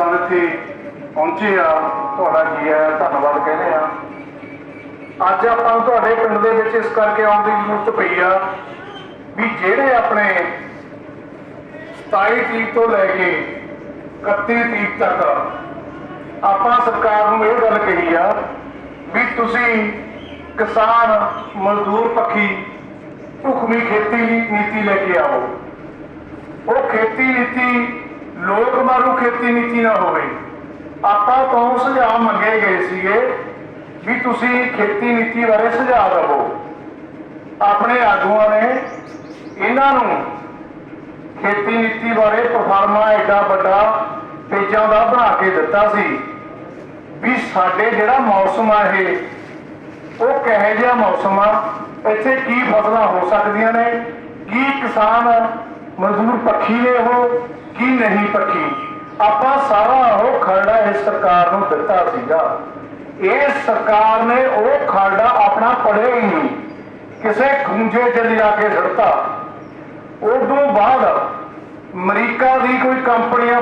ਕਿਸਾਨ ਇੱਥੇ ਪਹੁੰਚੇ ਆ। ਤੁਹਾਡਾ ਜੀ ਆਇਆਂ ਧੰਨਵਾਦ ਕਹਿੰਦੇ ਆ। ਅੱਜ ਆਪਾਂ ਨੂੰ ਤੁਹਾਡੇ ਪਿੰਡ ਦੇ ਵਿੱਚ ਇਸ ਕਰਕੇ ਆਉਣ ਦੀ ਜ਼ਰੂਰਤ ਪਈ ਆ ਵੀ ਜਿਹੜੇ ਆਪਣੇ 27 ਤਰੀਕ ਤੋਂ ਲੈ ਕੇ 31 ਤਰੀਕ ਤੱਕ ਆਪਾਂ ਸਰਕਾਰ ਨੂੰ ਇਹ ਗੱਲ ਕਹੀ ਆ ਵੀ ਤੁਸੀਂ ਕਿਸਾਨ, ਮਜ਼ਦੂਰ ਪੱਖੀ ਭੁਖਮੀ ਖੇਤੀ ਨੀਤੀ ਲੈ ਕੇ ਆਓ। ਉਹ ਖੇਤੀ ਨੀਤੀ ਲੋਕ ਮਾਰੂ ਖੇਤੀ ਨੀਤੀ ਨਾ ਹੋਵੇ। ਆਪਾਂ ਤੋਂ ਸੁਝਾਅ ਮੰਗੇ ਗਏ ਸੀਗੇ ਵੀ ਤੁਸੀਂ ਖੇਤੀ ਨੀਤੀ ਬਾਰੇ ਸੁਝਾਅ ਦਿਵੋ। ਆਪਣੇ ਆਗੂਆਂ ਨੇ ਇਹਨਾਂ ਨੂੰ ਖੇਤੀ ਨੀਤੀ ਬਾਰੇ ਪਰਫਾਰਮਾ ਐਡਾ ਵੱਡਾ ਪੇਜਾਂ ਦਾ ਬਣਾ ਕੇ ਦਿੱਤਾ ਸੀ ਵੀ ਸਾਡੇ ਜਿਹੜਾ ਮੌਸਮ ਆ ਇਹ, ਉਹ ਕਿਹੋ ਜਿਹਾ ਮੌਸਮ ਆ, ਇੱਥੇ ਕੀ ਫਸਲਾਂ ਹੋ ਸਕਦੀਆਂ ਨੇ, ਕੀ ਕਿਸਾਨ ਮਜ਼ਦੂਰ ਪੱਖੀ ਨੇ ਉਹ ਕੀ ਨਹੀਂ ਪੱਖੀ? ਆਪਾਂ ਸਾਰਾ ਉਹ ਖਰੜਾ ਇਸ ਸਰਕਾਰ ਨੂੰ ਦਿੱਤਾ ਸੀਗਾ। ਇਹ ਸਰਕਾਰ ਨੇ ਉਹ ਖਰੜਾ ਆਪਣਾ ਪੜਿਆ ਹੀ ਨਹੀਂ। ਕਿਸੇ ਖੁੰਝੇ 'ਚ ਲਿਆ ਕੇ ਛੱਡਤਾ ਉਦੋਂ ਬਾਅਦ ਅਮਰੀਕਾ ਦੀ ਕੋਈ ਕੰਪਨੀਆਂ